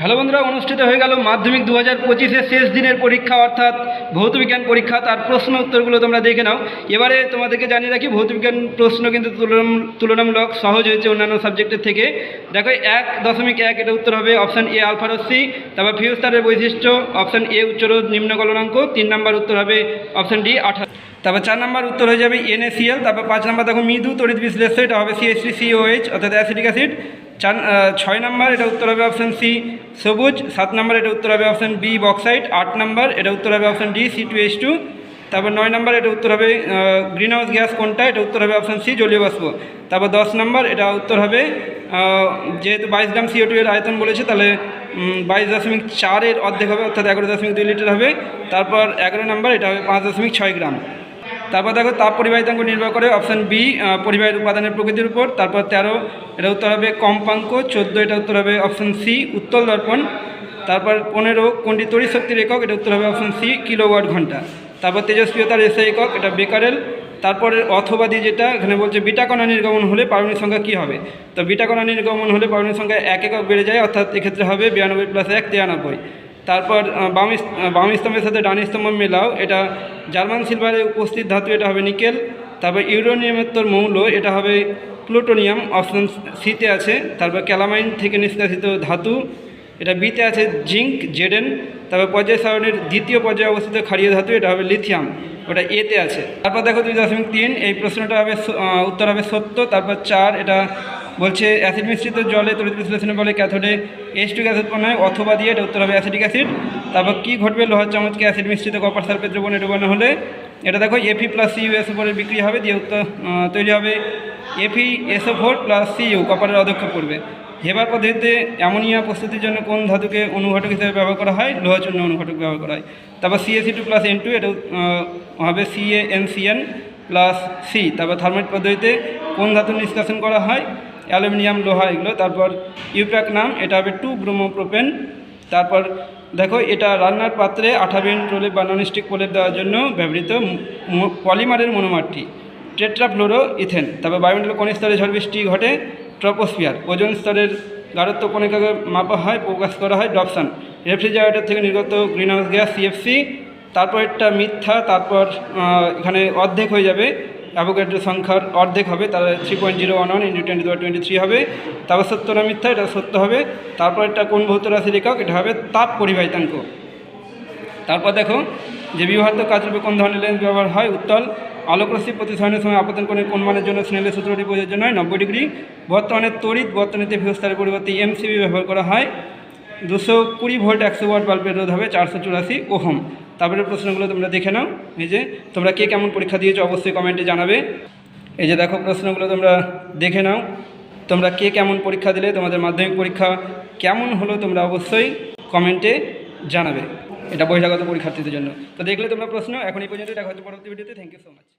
Hello বন্ধুরা, অনুষ্ঠিত হয়ে গেল মাধ্যমিক দু হাজার পঁচিশের শেষ দিনের পরীক্ষা, অর্থাৎ ভৌতবিজ্ঞান পরীক্ষা। তার প্রশ্ন উত্তরগুলো তোমরা দেখে নাও। এবারে তোমাদেরকে জানিয়ে রাখি ভৌতবিজ্ঞান প্রশ্ন কিন্তু তুলনামূলক সহজ হয়েছে অন্যান্য সাবজেক্টের থেকে। দেখো, এক দশমিক এক এটা উত্তর হবে অপশান এ আলফারসি তারপর ফিউস্টারের বৈশিষ্ট্য, অপশান এ উচ্চরোধ নিম্ন গলনাঙ্ক তিন নম্বর উত্তর হবে অপশান ডি আঠাশ তারপর চার নম্বর উত্তর হয়ে যাবে এনএসিএল তারপর পাঁচ নম্বর দেখো মৃদু, তড়িৎ বিশ্লেষ্য এটা হবে সিএসসি সিওএইচ অর্থাৎ অ্যাসিডিক অ্যাসিড চার ছয় নম্বর, এটা উত্তর হবে অপশান সি সবুজ। সাত নম্বর, এটা উত্তর হবে অপশান বি বক্সাইট আট নম্বর, এটা উত্তর হবে option D C two H two তারপর নয় নম্বর, এটা উত্তর হবে গ্রিন হাউস গ্যাস কোনটা, এটা উত্তর হবে অপশান সি জলীয় বাষ্প। তারপর দশ নম্বর, এটা উত্তর হবে যেহেতু বাইশ গ্রাম সিও টু এর আয়তন বলেছে, তাহলে বাইশ দশমিক চারের অর্ধেক হবে, অর্থাৎ এগারো দশমিক দুই লিটার হবে। তারপর এগারো নম্বর, এটা হবে পাঁচ দশমিক ছয় গ্রাম। তারপর দেখো, তাপ পরিবাহিতাঙ্ক নির্ভর করে অপশান বি পরিবাহীর উপাদানের প্রকৃতির উপর। তারপর তেরো, এটা উত্তর হবে কম্পাঙ্ক। চোদ্দ, এটা উত্তর হবে অপশান সি উত্তল দর্পণ। তারপর পনেরো, কোনটি তড়িৎ শক্তির একক? এটা উত্তর হবে অপশান সি কিলোওয়াট ঘণ্টা। তারপর তেজস্ক্রিয়তার এসে একক, এটা বেকারেল। তারপরে অথবাদি যেটা এখানে বলছে, বিটা কণা নির্গমন হলে পারমাণবিক সংখ্যা কী হবে? তো বিটাকণা নির্গমন হলে পারমাণবিক সংখ্যা এক একক বেড়ে যায়, অর্থাৎ এক্ষেত্রে হবে বিরানব্বই প্লাস এক, তিরানব্বই। তারপর বাম বাম স্তম্ভের সাথে ডান স্তম্ভ মেলাও, এটা জার্মান সিলভারে উপস্থিত ধাতু এটা হবে নিকেল, তারপর ইউরোনিয়ামের মৌল এটা হবে প্লুটোনিয়াম, অপশন সিতে আছে, তারপর ক্যালামাইন থেকে নিষ্কাশিত ধাতু, এটা বিতে আছে জিঙ্ক, জেডেন, তারপর পর্যায় সারণীর দ্বিতীয় পর্যায়ে অবস্থিত ক্ষারীয় ধাতু এটা হবে লিথিয়াম, ওটা এতে আছে। তারপর দেখো দুই দশমিক তিন, এই প্রশ্নটা হবে উত্তর হবে সত্য, তারপর চার, এটা বলছে অ্যাসিড মিশ্রিত জলে তড়িৎ বিশ্লেষণের বলে ক্যাথোডে এইচ টু গ্যাস উৎপন্ন হয় অথবা দিয়ে এটা উত্তর হবে অ্যাসিডিক অ্যাসিড তারপর কী ঘটবে? লোহার চামচকে অ্যাসিড মিশ্রিত কপার সালফেট দ্রবণে ডুবানো হলে? এটা দেখো এফি প্লাস সিইউ এস উপরে বিক্রি হবে, দিয়ে উত্তর তৈরি হবে এফি এসও ফোর প্লাস সিইউ কপারের অধ্যক্ষ পড়বে। হেবার পদ্ধতিতে অ্যামোনিয়া প্রস্তুতির জন্য কোন ধাতুকে অনুঘটক হিসেবে ব্যবহার করা হয়? লোহাচূর্ণ অনুঘটক ব্যবহার করা হয়। তারপর C A C two plus N two এটা হবে C A N C N plus C তারপর থার্মেট পদ্ধতিতে কোন ধাতু নিষ্কাশন করা হয়? অ্যালুমিনিয়াম, লোহা এগুলো। তারপর ইউপ্যাক নাম, এটা হবে টু ব্রোমোপ্রোপেন। তারপর দেখো, এটা রান্নার পাত্রে আঠাবিন প্রলেপ বা ননস্টিক প্রলেপ দেওয়ার জন্য ব্যবহৃত পলিমারের মনোমারটি। টেট্রাফ্লোরো ইথেন। তারপর বায়ুমণ্ডল কোন স্তরে ঝড় বৃষ্টি ঘটে, ট্রপোস্ফিয়ার। ওজন স্তরের গাঢ়ত্ব কোণিকাকে মাপা হয়, প্রকাশ করা হয় ডপসান। রেফ্রিজারেটর থেকে নির্গত গ্রিনহাউস গ্যাস, সিএফসি। তারপর একটা মিথ্যা, তারপর এখানে অর্ধেক হয়ে যাবে। অ্যাভোগাড্রো সংখ্যার অর্ধেক হবে তাহলে three point zero one one into twenty twenty three হবে, তারপর সত্য না মিথ্যা, এটা সত্য হবে, তারপর একটা কোন ভৌত রাশির একক, এটা হবে তাপ পরিবাহিতাঙ্ক। তারপর দেখো, যে বিবাহিত কাজরূপে কোন ধরনের লেন্স ব্যবহার হয়? উত্তল আলোকরশ্মি প্রতিসরণের সময় আপতন কোণের কোন মানের জন্য স্নেলের সূত্রটি প্রযোজ্য নয়, নব্বই ডিগ্রি। বর্তমানে তড়িৎ বর্তনীতে ফিউস্তারের পরিবর্তে এমসিবি ব্যবহার করা হয়। দুশো কুড়ি ভোল্ট একশো ওয়াট বাল্বের রোধ হবে, চারশো চুরাশি ওহম। তারপরে প্রশ্নগুলো তোমরা দেখে নাও। এই যে, তোমরা কে কেমন পরীক্ষা দিয়েছ অবশ্যই কমেন্টে জানাবে। এই যে দেখো, প্রশ্নগুলো তোমরা দেখে নাও। তোমরা কে কেমন পরীক্ষা দিলে, তোমাদের মাধ্যমিক পরীক্ষা কেমন হলো তোমরা অবশ্যই কমেন্টে জানাবে। এটা বহিরাগত পরীক্ষার্থীদের জন্য। তো দেখলে তোমরা প্রশ্ন, এখন এই পর্যন্ত দেখা হচ্ছে পরবর্তী ভিডিওতে। Thank you so much